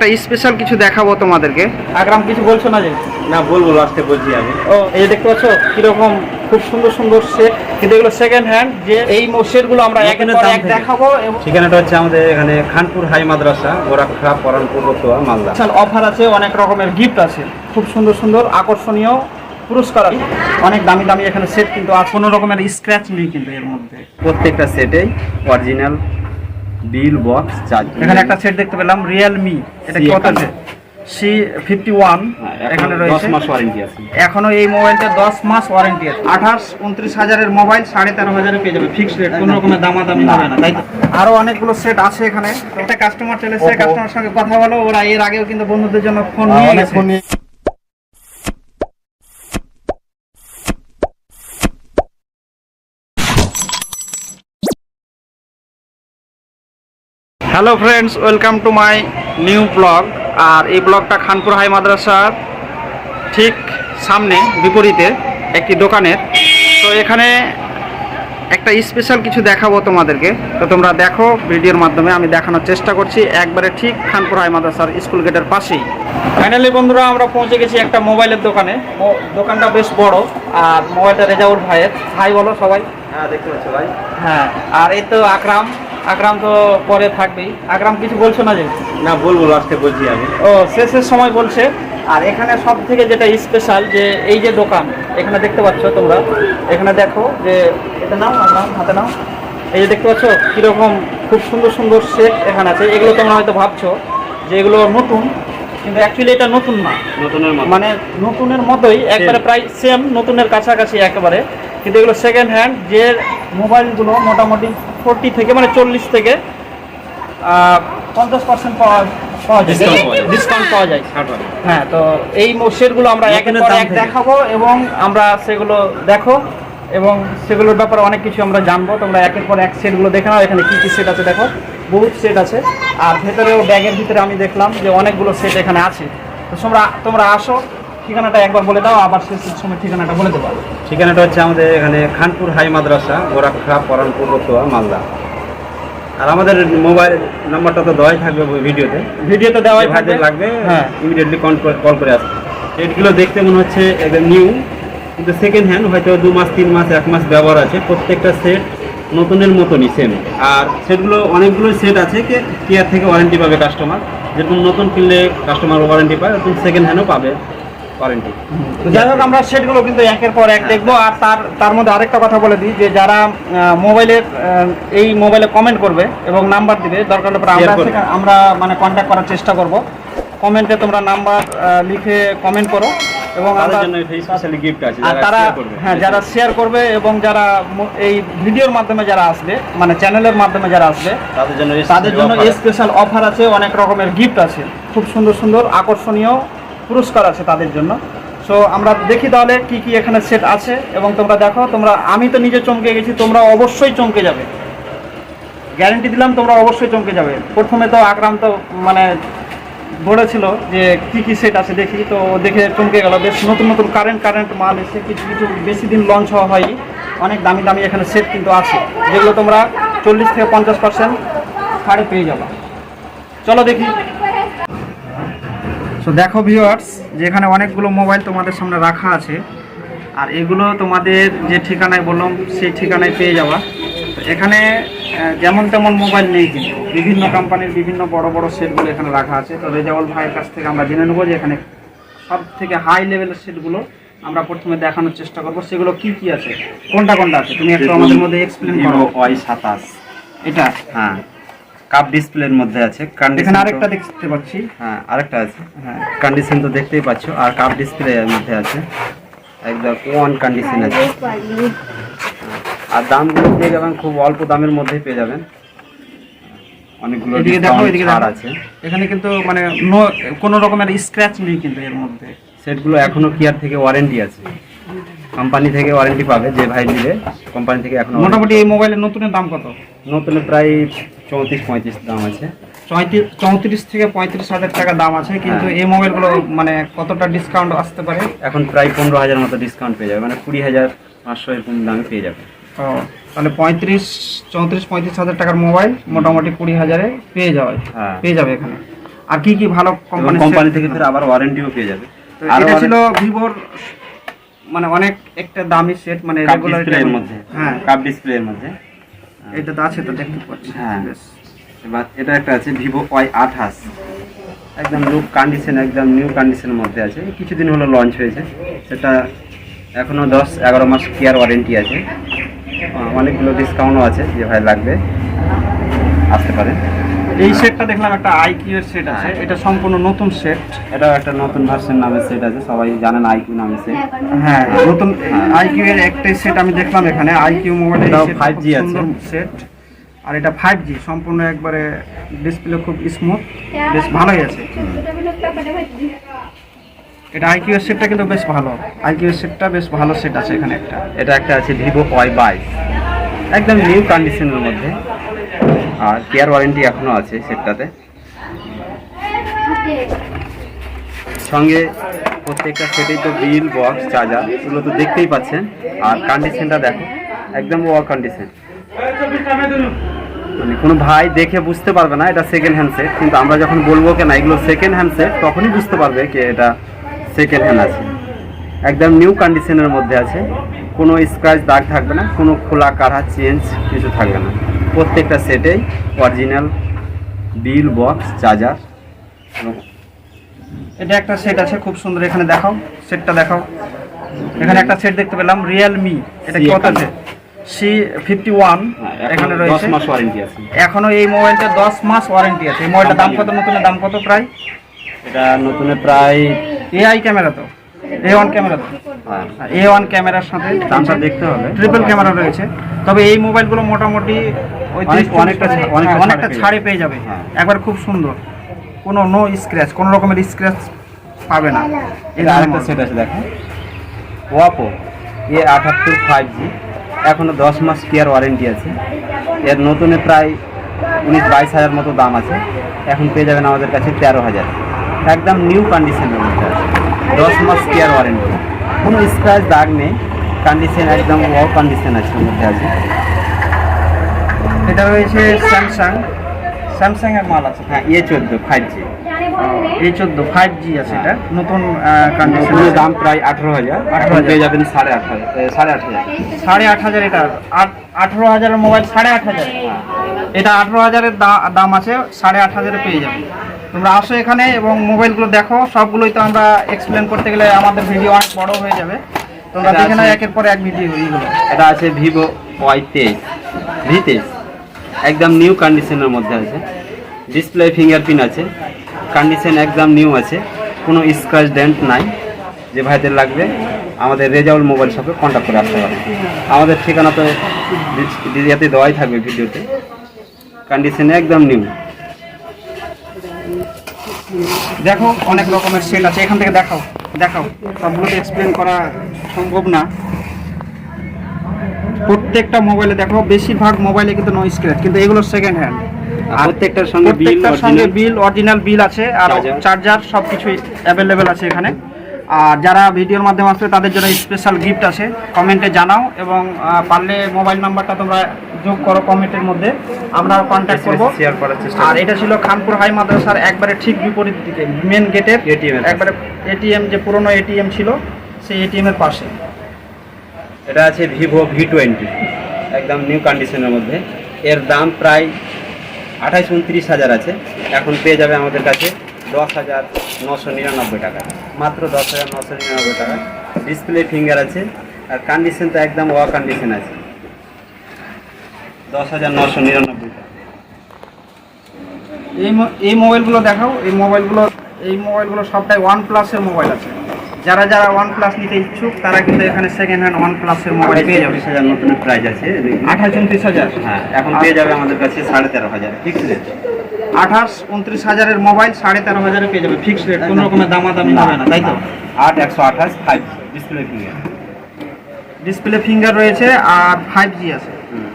একটা স্পেশাল কিছু দেখাবো তোমাদেরকে। আগ্রাম কিছু বলছো না যে? না বলব লাস্টে বলছি আমি। ও এই যে দেখতে পাচ্ছ কীরকম খুব সুন্দর সুন্দর সেট কিন্তু এগুলো সেকেন্ড হ্যান্ড যে এই সেটগুলো আমরা এখানে এক দেখাবো এবং ঠিকানাটা হচ্ছে আমাদের এখানে খানপুর হাই মাদ্রাসা গোরাখা পরানপুর রতুয়া মালদা। অফার আছে অনেক রকমের গিফট আছে। খুব সুন্দর সুন্দর আকর্ষণীয় পুরস্কার আছে। অনেক দামি দামি এখানে সেট কিন্তু আর কোনো রকমের স্ক্র্যাচ নেই কিন্তু এর মধ্যে। প্রত্যেকটা সেটেই অরিজিনাল বিল বক্স চার্জ এখানে একটা সেট দেখতে পেলাম রিয়েলমি এটা কত আছে সি ফিফটি ওয়ান এখানে রয়েছে। মাস ওয়ারেন্টি আছে। এখনও এই মোবাইলটা দশ মাস ওয়ারেন্টি আছে। আঠাশ উনত্রিশ হাজারের মোবাইল সাড়ে তেরো হাজারে পেয়ে যাবে ফিক্সড রেট কোনো রকমের দামাদামি হবে না তাই তো? আরও অনেকগুলো সেট আছে এখানে। একটা কাস্টমার চলে এসেছে কাস্টমার সঙ্গে কথা বলো ওরা এর আগেও কিন্তু বন্ধুদের জন্য ফোন নিয়ে গেছে hello friends welcome to my new blog আর এই ব্লগটা খানপুর হাই মাদ্রাসার ঠিক সামনে বিপরীতে একটি দোকানের। তো এখানে একটা স্পেশাল কিছু দেখাবো তোমাদেরকে। তো তোমরা দেখো ভিডিওর মাধ্যমে আমি দেখানোর চেষ্টা করছি একবারে ঠিক খানপুর হাই মাদ্রাসার স্কুল গেটের পাশেই। ফাইনালি বন্ধুরা আমরা পৌঁছে গেছি একটা মোবাইলের দোকানে। দোকানটা বেশ বড় আর মোবাইলটা রেজাউর ভাইয়ের। ভাই বলো সবাই। হ্যাঁ দেখতে পাচ্ছ ভাই। হ্যাঁ আর এই তো আকরাম। আকরাম তো পরে থাকবেই। আকরাম কিছু বলছো না যে? না বলব লাস্টে বলছি আমি ও শেষের সময় বলছে। আর এখানে সব থেকে যেটা স্পেশাল যে এই যে দোকান এখানে দেখতে পাচ্ছ তোমরা। এখানে দেখো যে এটা নাও নাও হাতে নাও। এই যে দেখতে পাচ্ছ কীরকম খুব সুন্দর সুন্দর সেট এখানে আছে। এগুলো তোমরা হয়তো ভাবছ যে এগুলো নতুন কিন্তু অ্যাকচুয়ালি এটা নতুন না। নতুনের মানে নতুনের মতোই একবারে প্রায় সেম নতুনের কাছাকাছি একেবারে। কিন্তু এগুলো সেকেন্ড হ্যান্ড যে মোবাইলগুলো মোটামুটি ফোরটি থেকে মানে চল্লিশ থেকে পঞ্চাশ পার্সেন্ট পাওয়া পাওয়া যায়। ডিসকাউন্ট পাওয়া যায়। হ্যাঁ তো এই সেটগুলো আমরা নতুনের এক দেখাবো এবং আমরা সেগুলো দেখো এবং সেগুলোর ব্যাপারে অনেক কিছু আমরা জানব। তোমরা একের পর এক সেটগুলো দেখে নাও এখানে কী কী সেট আছে দেখো। বহুত সেট আছে। আর ভেতরেও ব্যাগের ভিতরে আমি দেখলাম যে অনেকগুলো সেট এখানে আছে। তো তোমরা তোমরা আসো ঠিকানাটা একবার বলে দাও আবার শেষের সময় ঠিকানাটা বলে দেবো। ঠিকানাটা হচ্ছে আমাদের এখানে খানপুর হাই মাদ্রাসা গোরাখা পরানপুর রতুয়া মালদা। আর আমাদের মোবাইল নাম্বারটা তো দেওয়াই থাকবে ভিডিওতে। ভিডিওতে দেওয়াই থাকবে। লাগবে হ্যাঁ। ইমিডিয়েটলি কল করে আসবে। সেটগুলো দেখতে মনে হচ্ছে একদম নিউ কিন্তু সেকেন্ড হ্যান্ড হয়তো দু মাস তিন মাস এক মাস ব্যবহার আছে। প্রত্যেকটা সেট নতুনের মতনই সেম আর সেটগুলো অনেকগুলো সেট আছে কে কেয়ার থেকে ওয়ারেন্টি পাবে কাস্টমার যেরকম নতুন কিনলে কাস্টমার ওয়ারেন্টি পায় সেকেন্ড হ্যান্ডও পাবে। ওয়ারেন্টি যাই হোক আমরা সেটগুলো কিন্তু একের পর এক দেখব। আর তার তার মধ্যে আরেকটা কথা বলে দিই যে যারা মোবাইলের এই মোবাইলে কমেন্ট করবে এবং নাম্বার দিবে দরকার হলে আমরা আমরা মানে কন্ট্যাক্ট করার চেষ্টা করব। কমেন্টে তোমরা নাম্বার লিখে কমেন্ট করো এবং তারা হ্যাঁ যারা শেয়ার করবে এবং যারা এই ভিডিওর মাধ্যমে যারা আসবে মানে চ্যানেলের মাধ্যমে যারা আসবে তাদের জন্য তাদের জন্য স্পেশাল অফার আছে অনেক রকমের গিফট আছে। খুব সুন্দর সুন্দর আকর্ষণীয় পুরস্কার আছে তাদের জন্য। সো আমরা দেখি তাহলে কি কি এখানে সেট আছে এবং তোমরা দেখো, তোমরা, আমি তো নিজে চমকে গেছি, তোমরা অবশ্যই চমকে যাবে। গ্যারেন্টি দিলাম তোমরা অবশ্যই চমকে যাবে। প্রথমে তো আকরাম তো মানে বলেছিল যে কি কি সেট আছে দেখি, তো দেখে চমকে গেল। বেশ নতুন নতুন কারেন্ট কারেন্ট মাল এসে কিছু কিছু বেশি দিন লঞ্চ হওয়া হয়নি। অনেক দামি দামি এখানে সেট কিন্তু আছে, যেগুলো তোমরা চল্লিশ থেকে পঞ্চাশ পার্সেন্ট ছাড়ে পেয়ে যাবে। চলো দেখি। সো দেখো ভিউয়ার্স যে এখানে অনেকগুলো মোবাইল তোমাদের সামনে রাখা আছে আর এগুলো তোমাদের যে ঠিকানায় বললাম সেই ঠিকানায় পেয়ে যাওয়া তো এখানে যেমন তেমন মোবাইল নেই কিন্তু। বিভিন্ন কোম্পানির বিভিন্ন বড় বড় সেটগুলো এখানে রাখা আছে। তো রেজাউল ভাইয়ের কাছ থেকে আমরা জেনে নেব যে এখানে সব থেকে হাই লেভেলের সেটগুলো আমরা প্রথমে দেখানোর চেষ্টা করব। সেগুলো কি কি আছে? কোনটা কোনটা আছে? তুমি একটু আমাদের মধ্যে এক্সপ্লেন করো। ওয়াই সাতাশ। এটা? হ্যাঁ। কাপ ডিসপ্লের মধ্যে আছে। কন্ডিশন এখানে আরেকটা দেখতে পাচ্ছি। হ্যাঁ আরেকটা আছে। হ্যাঁ কন্ডিশন তো দেখতেই পাচ্ছ। আর কাপ ডিসপ্লে এর মধ্যে আছে। একদম ওয়ান কন্ডিশন আছে। আর দামগুলো পেয়ে যাবেন খুব অল্প দামের মধ্যেই পেয়ে যাবেন। অনেকগুলো এদিকে দেখো এদিকে আছে। এখানে কিন্তু মানে নো- কোনো রকমের স্ক্র্যাচ নেই কিন্তু এর মধ্যে। সেটগুলো এখনও কেয়ার থেকে ওয়ারেন্টি আছে। কোম্পানি থেকে ওয়ারেন্টি পাবে যে ভাই নিলে কোম্পানি থেকে এখনও মোটামুটি এই মোবাইলের নতুনের দাম কত? নতুন প্রায় চৌত্রিশ পঁয়ত্রিশ দাম আছে। চৌত্রিশ থেকে পঁয়ত্রিশ হাজার টাকা দাম আছে কিন্তু হ্যাঁ। এই মোবাইলগুলো মানে কতটা ডিসকাউন্ট আসতে পারে? এখন প্রায় পনেরো হাজার মতো ডিসকাউন্ট পেয়ে যাবে মানে কুড়ি হাজার পাঁচশো এরকম দামে পেয়ে যাবে। তো তাহলে পঁয়ত্রিশ চৌত্রিশ পঁয়ত্রিশ হাজার টাকার মোবাইল মোটামুটি কুড়ি হাজারে পেয়ে যাবে হ্যাঁ। পেয়ে যাবে এখানে। আর কি কি ভালো কোম্পানি কোম্পানি থেকে ফের আবার ওয়ারেন্টিও পেয়ে যাবে। আর এটা ছিল ভিভোর মানে অনেক একটা দামি সেট মানে রেগুলার মধ্যে। হ্যাঁ। কাপ ডিসপ্লে এর মধ্যে। এটা তো আছে তো দেখতে পাচ্ছি। হ্যাঁ। বেশ। এবার এটা একটা আছে ভিভো ওয়াই আঠাশ। একদম লুক কন্ডিশন একদম নিউ কন্ডিশনের মধ্যে আছে। কিছুদিন হলো লঞ্চ হয়েছে। সেটা এখনও দশ এগারো মাস কেয়ার ওয়ারেন্টি আছে। অনেকগুলো ডিসকাউন্টও আছে যে ভাই লাগবে। আসতে পারে এই সেটটা দেখলাম একটা আইকিউ এর সেট আছে। এটা সম্পূর্ণ নতুন সেট এটা একটা নতুন ভার্সন নামের সেট আছে। সবাই জানেন আইকিউ নামের সেট হ্যাঁ নতুন আইকিউ এর একটাই সেট আমি দেখলাম এখানে। আইকিউ মোবাইলের এটাও সেট 5G আছে। সেট আর এটা ফাইভ জি সম্পূর্ণ একবারে ডিসপ্লে খুব স্মুথ বেশ ভালোই আছে। এটা আইকিউ এর সেটটা কিন্তু বেশ ভালো। আইকিউ এর সেটটা বেশ ভালো সেট আছে এখানে একটা। এটা একটা আছে ভিভো ওয়াই বাইশ। একদম নিউ কন্ডিশনের মধ্যে। আর কেয়ার ওয়ারেন্টি এখনও আছে সেটটাতে সঙ্গে প্রত্যেকটা সেটেই তো বিল বক্স চার্জার এগুলো তো দেখতেই পাচ্ছেন। আর কন্ডিশনটা দেখো একদম ওয়ার কন্ডিশন মানে কোনো ভাই দেখে বুঝতে পারবে না এটা সেকেন্ড হ্যান্ড সেট কিন্তু আমরা যখন বলব কেনা এগুলো সেকেন্ড হ্যান্ড সেট তখনই বুঝতে পারবে যে এটা সেকেন্ড হ্যান্ড আছে। একদম নিউ কন্ডিশনের মধ্যে আছে কোনো স্ক্র্যাচ দাগ থাকবে না কোনো খোলা কাড়া চেঞ্জ কিছু থাকবে না। প্রত্যেকটা সেটেই অরিজিনাল বিল বক্স চার্জার। এটা একটা সেট আছে খুব সুন্দর। এখানে দেখাও সেটটা দেখাও। এখানে একটা সেট দেখতে পেলাম রিয়েলমি এটা কত আছে সি ফিফটি ওয়ান এখানে রয়েছে। মাস ওয়ারেন্টি আছে। এখনও এই মোবাইলটা দশ মাস ওয়ারেন্টি আছে। এই মোবাইলটার দাম কত? নতুনের দাম কত প্রায়? এটা নতুনের প্রায় এআই ক্যামেরা তো। A one camera A one ক্যামেরার সাথে দামটা দেখতে হবে। ট্রিপল ক্যামেরা রয়েছে। তবে এই মোবাইলগুলো মোটামুটি ওই অনেকটা অনেকটা অনেকটা ছাড়ে পেয়ে যাবে। হ্যাঁ। একবার খুব সুন্দর। কোনো নো স্ক্র্যাচ কোনো রকমের স্ক্র্যাচ পাবে না। এটা আরেকটা সেট আছে দেখো ওয়াপো এ আটাত্তর ফাইভ জি এখনও দশ মাস কেয়ার ওয়ারেন্টি আছে। এর নতুনে প্রায় উনিশ বাইশ হাজার মতো দাম আছে। এখন পেয়ে যাবেন আমাদের কাছে তেরো হাজার। একদম নিউ কন্ডিশনের মধ্যে আছে। দশ মাস কেয়ার ওয়ারেন্টি কোনো স্ক্র্যাচ দাগ নেই কন্ডিশন একদম ওয়াও কন্ডিশন আছে মধ্যে আছে। এটা রয়েছে স্যামসাং স্যামসাং এর মাল আছে হ্যাঁ এ চোদ্দ ফাইভ জি এ চোদ্দ ফাইভ জি আছে এটা। নতুন কন্ডিশন দাম প্রায় আঠেরো হাজার। 18,000 পেয়ে যাবেন সাড়ে আট হাজার সাড়ে আট হাজার। সাড়ে আট হাজার এটা। আঠেরো হাজারের মোবাইল সাড়ে আট হাজার। এটা আঠেরো হাজারের দাম আছে সাড়ে আট হাজারে পেয়ে যাবে তোমরা আসো এখানে এবং মোবাইলগুলো দেখো। সবগুলোই তো আমরা এক্সপ্লেন করতে গেলে আমাদের ভিডিও অনেক বড় হয়ে যাবে। তোমরা দেখে নাও একের পর এক ভিডিও এইগুলো এটা আছে ভিভো ওয়াই তেইশ ভি তেইশ একদম নিউ কন্ডিশনের মধ্যে আছে। ডিসপ্লে ফিঙ্গারপ্রিন্ট আছে। কন্ডিশন একদম নিউ আছে। কোনো স্ক্র্যাচ ডেন্ট নাই। যে ভাইদের লাগবে আমাদের রেজাউল মোবাইল শপে কন্ট্যাক্ট করে আসতে পারে। আমাদের ঠিকানা তো ইয়াতে দেওয়াই থাকবে ভিডিওতে। কন্ডিশন একদম নিউ দেখো অনেক রকমের সেট আছে। এখান থেকে দেখাও দেখাও। সবগুলো এক্সপ্লেন করা সম্ভব না। প্রত্যেকটা মোবাইলে দেখো বেশিরভাগ মোবাইলে কিন্তু নো স্ক্র্যাচ কিন্তু এগুলো সেকেন্ড হ্যান্ড প্রত্যেকটার সঙ্গে বিল সঙ্গে অরিজিনাল বিল অরিজিনাল বিল আছে আর চার্জার সব কিছুই অ্যাভেলেবেল আছে এখানে। আর যারা ভিডিওর মাধ্যমে আসবে তাদের জন্য স্পেশাল গিফট আছে। কমেন্টে জানাও এবং পারলে মোবাইল নাম্বারটা তোমরা যোগ করো কমেন্টের মধ্যে। আমরা কন্ট্যাক্ট করব। শেয়ার করার চেষ্টা আর এটা ছিল খানপুর হাই মাদ্রাসার একবারে ঠিক বিপরীত দিকে মেন গেটের এটিএম একবারে এটিএম যে পুরনো এটিএম ছিল সেই এটিএম এর পাশে। এটা আছে ভিভো ভি টোয়েন্টি একদম নিউ কন্ডিশনের মধ্যে। এর দাম প্রায় আঠাইশ উনত্রিশ হাজার আছে। এখন পেয়ে যাবে আমাদের কাছে দশ হাজার নশো নিরানব্বই টাকা। মাত্র দশ হাজার নশো নিরানব্বই টাকা। ডিসপ্লে ফিঙ্গার আছে আর কন্ডিশন তো একদম ওয়া কন্ডিশন আছে। দশ হাজার নশো নিরানব্বই টাকা। এই এই মোবাইলগুলো দেখাও এই মোবাইলগুলো এই মোবাইলগুলো সবটাই ওয়ান প্লাসের মোবাইল আছে। যারা যারা ওয়ান প্লাস নিতে ইচ্ছুক তারা কিন্তু এখানে সেকেন্ড হ্যান্ড ওয়ান প্লাসের মোবাইল পেয়ে যাবে। হাজার নতুন প্রাইস আছে আঠাশ উনত্রিশ হাজার? হ্যাঁ এখন পেয়ে যাবে আমাদের কাছে সাড়ে তেরো হাজার ঠিক রেট আঠাশ উনত্রিশ হাজারের মোবাইল সাড়ে তেরো হাজারে পেয়ে যাবে। ফিক্সড রেট কোনো রকমের দামাদামি হবে না তাই তো? আট একশো আঠাশ five display finger display finger রয়েছে আর ফাইভ জি আছে।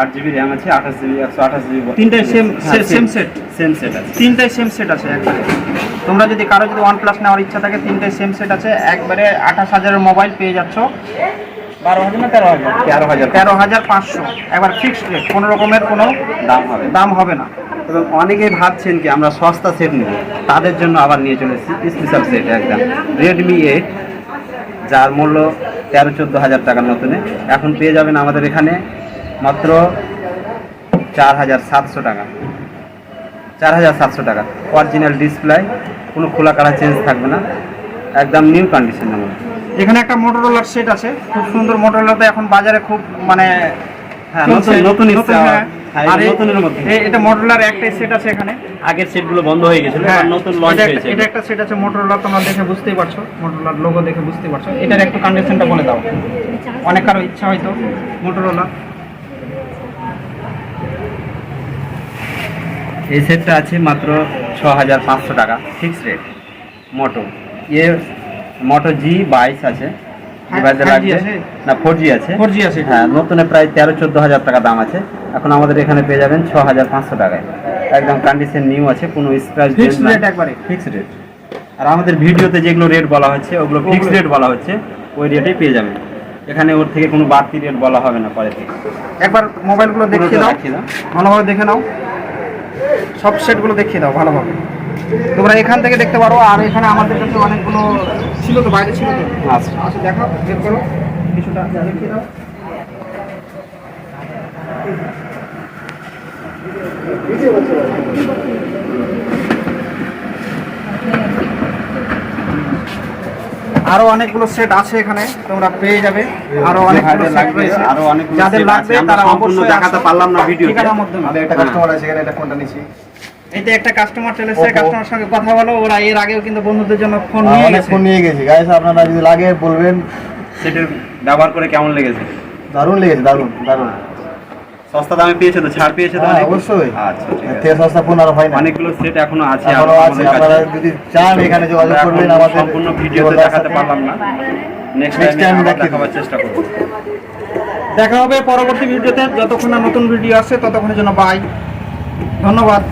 আট জিবি র্যাম আছে আঠাশ জিবি একশো আঠাশ জিবি তিনটাই হ্যাঁ, same set? সেম সেট আছে। তিনটাই সেম সেট আছে একবারে তোমরা যদি কারও যদি ওয়ান প্লাস নেওয়ার ইচ্ছা থাকে তিনটাই সেম সেট আছে। একবারে আঠাশ হাজারের মোবাইল পেয়ে যাচ্ছ। বারো হাজার না তেরো হাজার? তেরো হাজার। তেরো হাজার পাঁচশো। একবার ফিক্সড রেট কোনো রকমের কোনো দাম হবে দাম হবে না। এবং অনেকেই ভাবছেন কি আমরা সস্তা সেট নেব। তাদের জন্য আবার নিয়ে চলে এসেছি স্পেশাল সেট একদম। রেডমি এইট যার মূল্য তেরো চোদ্দ হাজার টাকার মতনে এখন পেয়ে যাবেন আমাদের এখানে মাত্র চার হাজার সাতশো টাকা। চার হাজার সাতশো টাকা। অরিজিনাল ডিসপ্লে কোনো খোলা কালার চেঞ্জ থাকবে না। একদম নিউ কন্ডিশনের মধ্যে। এখানে একটা মোটরোলার সেট আছে। খুব সুন্দর মোটরোলাটা এখন বাজারে খুব মানে হ্যাঁ। নতুন নতুন হ্যাঁ। আর নতুনের মধ্যে। এটা একটাই সেট আছে এখানে। আগের সেটগুলো বন্ধ হয়ে গেছিল হ্যাঁ নতুন লঞ্চ একটা- হয়েছে। এটা একটা সেট আছে মোটরোলা তোমরা দেখে বুঝতেই পারছ। মোটরোলার লোগো দেখে পারছ। এটার একটু কন্ডিশনটা বলে দাও। অনেক কারও ইচ্ছা হয়তো মোটরোলা এই সেটটা আছে মাত্র ছ হাজার পাঁচশো টাকা ফিক্স রেট মোটো এ মোটো জি বাইশ আছে। ডিভাইসে লাগবে? না ফোর জি আছে। 4G আছে। হ্যাঁ নতুনে প্রায় তেরো চোদ্দ হাজার টাকা দাম আছে। এখন আমাদের এখানে পেয়ে যাবেন ছ হাজার পাঁচশো টাকায়। একদম কন্ডিশন নিউ আছে কোনো স্ক্র্যাচ Fixed rate একবারে। ফিক্স রেট আর আমাদের ভিডিওতে যেগুলো রেট বলা হচ্ছে ওগুলো ফিক্স রেট বলা হচ্ছে ওই রেটেই পেয়ে যাবেন। এখানে ওর থেকে কোনো বাড়তি রেট বলা হবে না পরে থেকে। একবার মোবাইলগুলো দেখিয়ে দাও। ভালোভাবে দেখে নাও। সব সেটগুলো দেখিয়ে দাও ভালোভাবে। তোমরা এখান থেকে দেখতে পারো আর এখানে আমাদের কাছে অনেকগুলো ছিল তো বাইরে ছিল তো। আচ্ছা। আচ্ছা দেখো বের করো। কিছুটা দেখিয়ে দাও। আরও অনেকগুলো সেট আছে এখানে তোমরা পেয়ে যাবে। আরও অনেকগুলো সেট রয়েছে। আরও অনেকগুলো যাদের লাগবে তারা সম্পূর্ণ অবশ্যই দেখাতে পারলাম না ভিডিওতে। ঠিকানার মাধ্যমে আমাদের একটা কাস্টমার আছে এখানে এটা কোনটা নিচ্ছি এইটা একটা কাস্টমার চলে এসেছে Oppo। কাস্টমার সঙ্গে কথা বলো ওরা এর আগেও কিন্তু বন্ধুদের জন্য ফোন নিয়ে গেছে। ফোন নিয়ে গেছি। গাইস আপনারা যদি লাগে বলবেন। সেটের ব্যবহার করে কেমন লেগেছে? দারুণ লেগেছে দারুণ দারুণ। সস্তা দামে পেয়েছে তো ছাড় পেয়েছে তো হ্যাঁ অবশ্যই। আচ্ছা ঠিক আছে। সস্তা ফোন আরও হয় না। অনেকগুলো সেট এখনও আছে আরও আছে আমাদের আপনারা যদি চান এখানে যোগাযোগ করবেন আমাদের সম্পূর্ণ ভিডিওতে দেখাতে পারলাম না। নেক্সট টাইম দেখাবার চেষ্টা করব। দেখা হবে পরবর্তী ভিডিওতে যতক্ষণ না নতুন ভিডিও আসে ততক্ষণের জন্য বাই ধন্যবাদ।